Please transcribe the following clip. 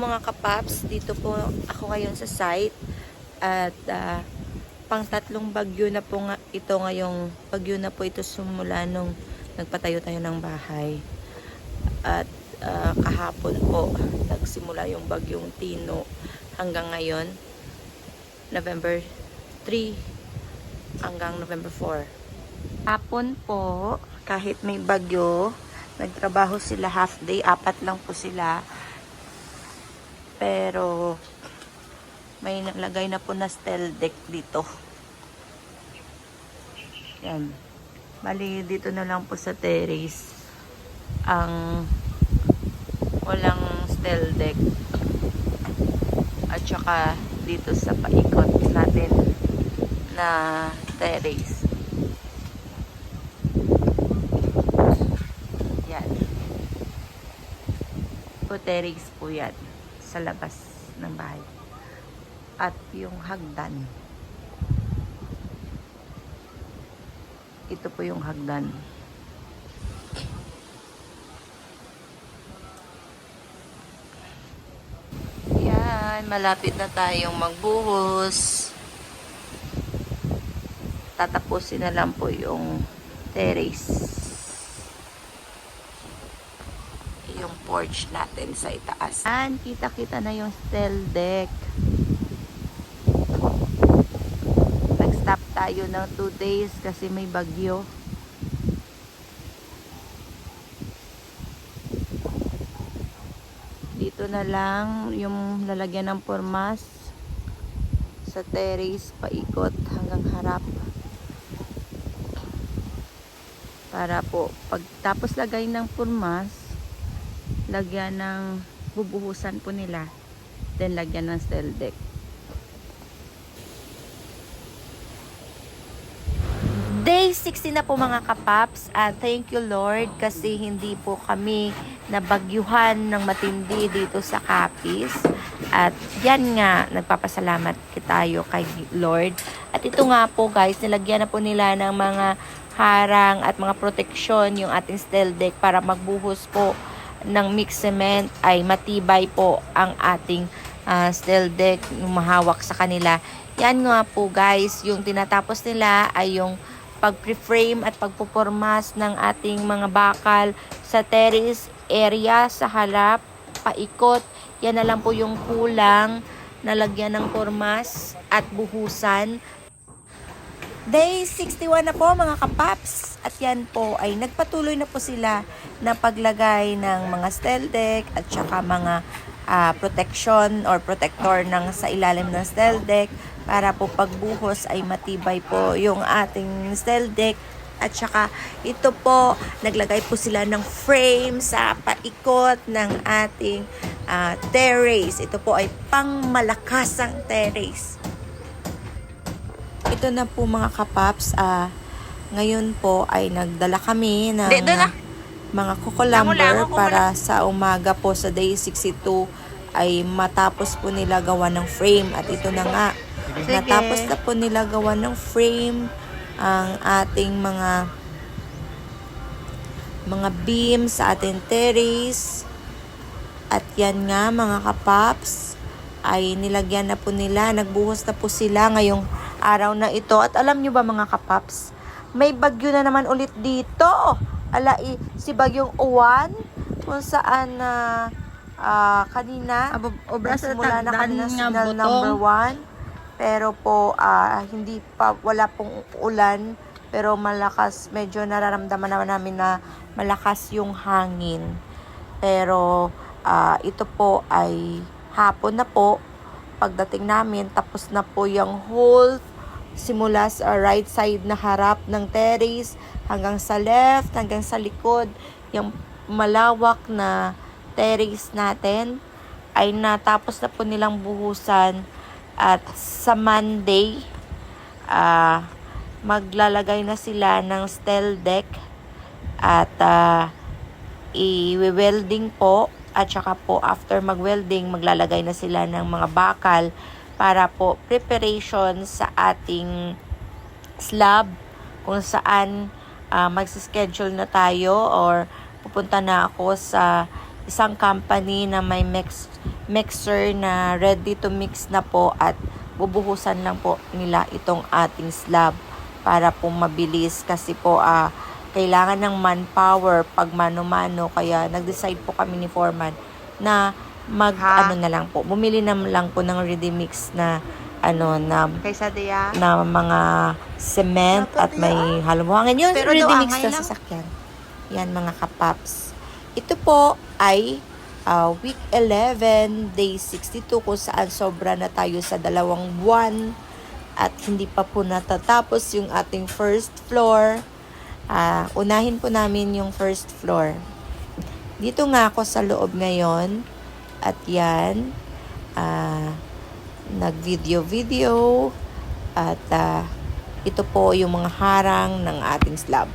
mga kapaps, dito po ako ngayon sa site at ah, pang tatlong bagyo na po nga, ito ngayong bagyo na po ito sumula nung nagpatayo tayo ng bahay. At ah, kahapon po nagsimula yung bagyong Tino hanggang ngayon November 3 hanggang November 4. Hapon po, kahit may bagyo, nagtrabaho sila half day, apat lang po sila. Pero may naglagay na po na steel deck dito. Yan. Bali, dito na lang po sa terrace ang walang steel deck. At saka dito sa paikot natin na terrace. Yan. Po terrace po yan sa labas ng bahay. At yung hagdan. Ito po yung hagdan. Yan, malapit na tayong magbuhos. Tatapusin na lang po yung terrace. Yung porch natin sa itaas. Yan, kita-kita na yung steel deck. Nag-stop tayo ng 2 days kasi may bagyo. Dito na lang yung lalagyan ng formas sa terrace paikot hanggang harap. Para po pagtapos lagay ng formas, lagyan ng bubuhusan po nila. Then lagyan ng steel deck. Day 60 na po mga kapaps at thank you Lord kasi hindi po kami nabagyuhan ng matindi dito sa Capiz at yan nga nagpapasalamat tayo kay Lord at ito nga po guys nilagyan na po nila ng mga harang at mga proteksyon yung ating steel deck para magbuhos po ng mix cement ay matibay po ang ating ah, steel deck yung mahawak sa kanila yan nga po guys yung tinatapos nila ay yung pag-frame at pagpupormas ng ating mga bakal sa terrace area sa harap, paikot. Yan na lang po yung kulang na lagyan ng pormas at buhusan. Day 61 na po mga kapaps. At yan po ay nagpatuloy na po sila na paglagay ng mga steel deck at saka mga ah, protection or protector ng sa ilalim ng steel deck para po pagbuhos ay matibay po yung ating steel deck. At saka ito po naglagay po sila ng frame sa paikot ng ating ah, terrace. Ito po ay pangmalakasang terrace ito na po mga kapaps ah ngayon po ay nagdala kami ng doon na. mga kukulamber para sa umaga po sa day 62 ay matapos po nila gawa ng frame at ito na nga Sige. natapos na po nila gawa ng frame ang ating mga mga beam sa ating terrace at yan nga mga kapaps ay nilagyan na po nila nagbuhos na po sila ngayong araw na ito at alam nyo ba mga kapaps may bagyo na naman ulit dito ala i- si bagyong uwan kung saan na ah, kanina Abo, Nagsimula na nga signal number one. Pero po, ah, hindi pa, wala pong ulan. Pero malakas, medyo nararamdaman naman namin na malakas yung hangin. Pero ah, ito po ay hapon na po. Pagdating namin, tapos na po yung whole simula sa right side na harap ng terrace hanggang sa left, hanggang sa likod. Yung malawak na terrace natin ay natapos na po nilang buhusan at sa Monday ah maglalagay na sila ng steel deck at ah, i-welding po at saka po after mag-welding maglalagay na sila ng mga bakal para po preparation sa ating slab kung saan ah, magsischedule na tayo or pupunta na ako sa isang company na may mix, mixer na ready to mix na po at bubuhusan lang po nila itong ating slab para po mabilis kasi po ah, kailangan ng manpower pag mano-mano. Kaya nag-decide po kami ni Foreman na mag Ha? ano na lang po bumili na lang po ng ready mix na ano na Kaysa diya. na mga cement at may halong buhangin. Yun, Pero ready daw mix angay na sasakyan. Yan mga kapaps. Ito po ay ah, week 11, day 62 kung saan sobra na tayo sa dalawang buwan at hindi pa po natatapos yung ating first floor. Ah, unahin po namin yung first floor. Dito nga ako sa loob ngayon at yan ah, nag-video-video at ah, ito po yung mga harang ng ating slab.